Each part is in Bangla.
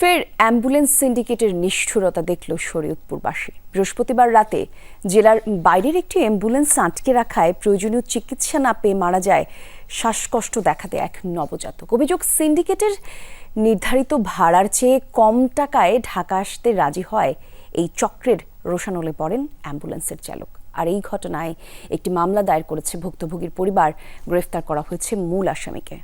ফের অ্যাম্বুলেন্স সিন্ডিকেটের নিষ্ঠুরতা দেখল শরীয়তপুরবাসী। বৃহস্পতিবার রাতে জেলার বাইরের একটি অ্যাম্বুলেন্স আটকে রাখায় প্রয়োজনীয় চিকিৎসা না পেয়ে মারা যায় শ্বাসকষ্ট দেখাতে এক নবজাতক। অভিযোগ, সিন্ডিকেটের নির্ধারিত ভাড়ার চেয়ে কম টাকায় ঢাকা আসতে রাজি হয় এই চক্রের রোশানলে পড়েন অ্যাম্বুলেন্সের চালক। আর এই ঘটনায় একটি মামলা দায়ের করেছে ভুক্তভোগীর পরিবার। গ্রেফতার করা হয়েছে মূল আসামিকে।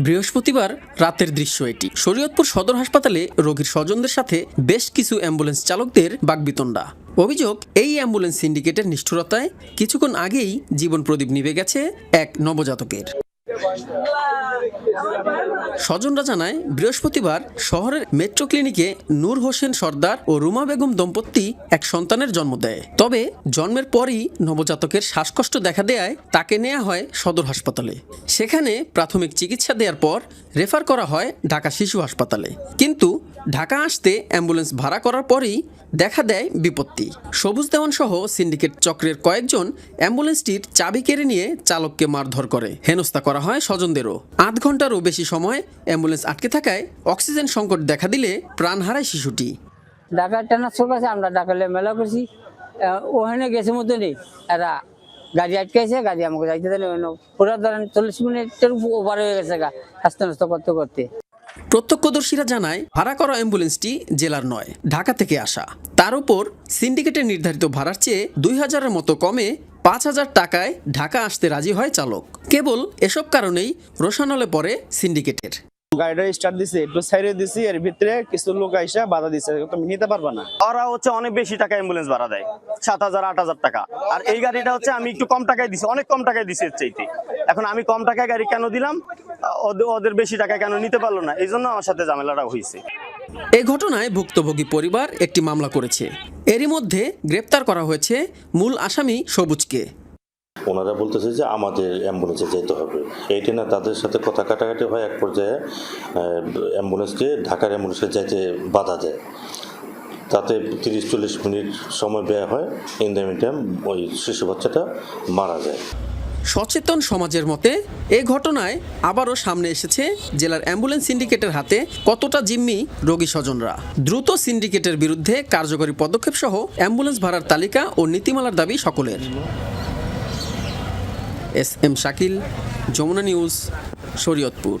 বৃহস্পতিবার রাতের দৃশ্য এটি। শরীয়তপুর সদর হাসপাতালে রোগীর স্বজনদের সাথে বেশ কিছু অ্যাম্বুলেন্স চালকদের বাগবিতণ্ডা। অভিযোগ, এই অ্যাম্বুলেন্স সিন্ডিকেটের নিষ্ঠুরতায় কিছুক্ষণ আগেই জীবন প্রদীপ নিভে গেছে এক নবজাতকের। স্বজনরা জানায়, বৃহস্পতিবার শহরের মেট্রো ক্লিনিকে নূর হোসেন সর্দার ও রুমা বেগম দম্পতি এক সন্তানের জন্ম দেয়। তবে জন্মের পরই নবজাতকের শ্বাসকষ্ট দেখা দেয়ায় তাকে নেওয়া হয় সদর হাসপাতালে। সেখানে প্রাথমিক চিকিৎসা দেওয়ার পর রেফার করা হয় ঢাকা শিশু হাসপাতালে। কিন্তু ঢাকা আসতে অ্যাম্বুলেন্স ভাড়া করার পরেই দেখা দেয় বিপত্তি। সবুজ দেওয়ান সহ সিন্ডিকেট চক্রের কয়েকজন অ্যাম্বুলেন্সটির চাবি কেড়ে নিয়ে চালককে মারধর করে। হেনস্থা করা হয় স্বজনদেরও। আধ ঘন্টারও বেশি সময় অ্যাম্বুলেন্স আটকে থাকায় অক্সিজেন সংকট দেখা দিলে প্রাণ হারায় শিশুটি। ঢাকা ট্রান্সফার করছে আমরা ঢাকালে মেলা করছি। ওখানে গেছে মতো নেই। এরা গাড়ি আটকাইছে গাড়ি আমাকে যাইতে দেন পুরো ধরেন চল্লিশ মিনিটের ওভার হয়ে গেছে গা স্বাস্থ্য নষ্ট করতে করতে। প্রত্যক্ষদর্শীরা জানায়, ভাড়া করা অ্যাম্বুলেন্সটি জেলার নয়, ঢাকা থেকে আসা। তার উপর সিন্ডিকেটের নির্ধারিত ভাড়ার চেয়ে দুই হাজারের মতো কমে পাঁচ হাজার টাকায় ঢাকা আসতে রাজি হয় চালক। কেবল এসব কারণেই রোশানলে পড়ে সিন্ডিকেটের। গাড়িটা স্টার্ট দিছে, একটু সাইডে দিছি, এর ভিতরে কিছু লোক আইসা বাধা দিছে তুমি নিতে পারবা না। ওরা হচ্ছে অনেক বেশি টাকা অ্যাম্বুলেন্স ভাড়া দেয়, সাত হাজার, আট হাজার টাকা। আর এই গাড়িটা হচ্ছে আমি একটু কম টাকায় দিছি, অনেক কম টাকায় দিছি এর চাইতে। এখন আমি কম টাকায় গাড়ি কেন দিলাম? ওদের- ওদের বেশি টাকা কেন নিতে পারল না? এই জন্য আমার সাথে ঝামেলাটা হয়েছে। এই ঘটনায় ভুক্তভোগী পরিবার একটি মামলা করেছে। এরই মধ্যে গ্রেপ্তার করা হয়েছে মূল আসামি সবুজকে। ওনারা বলতেছে যে আমাদের অ্যাম্বুলেন্সে যেতে হবে। এইটি না তাদের সাথে কথা কাটাকাটি হয় এক পর্যায়ে অ্যাম্বুলেন্সকে ঢাকার অ্যাম্বুলেন্সে যাইতে বাধা দেয়। তাতে তিরিশ চল্লিশ মিনিট সময় ব্যয় হয় ইন দ্য মিন টাইম ওই শিশু বাচ্চাটা মারা যায়। সচেতন সমাজের মতে, এ ঘটনায় আবারও সামনে এসেছে জেলার অ্যাম্বুলেন্স সিন্ডিকেটের হাতে কতটা জিম্মি রোগী স্বজনরা। দ্রুত সিন্ডিকেটের বিরুদ্ধে কার্যকরী পদক্ষেপ সহ অ্যাম্বুলেন্স ভাড়ার তালিকা ও নীতিমালার দাবি সকলের। S M Shakil, Jamuna news, Shariatpur.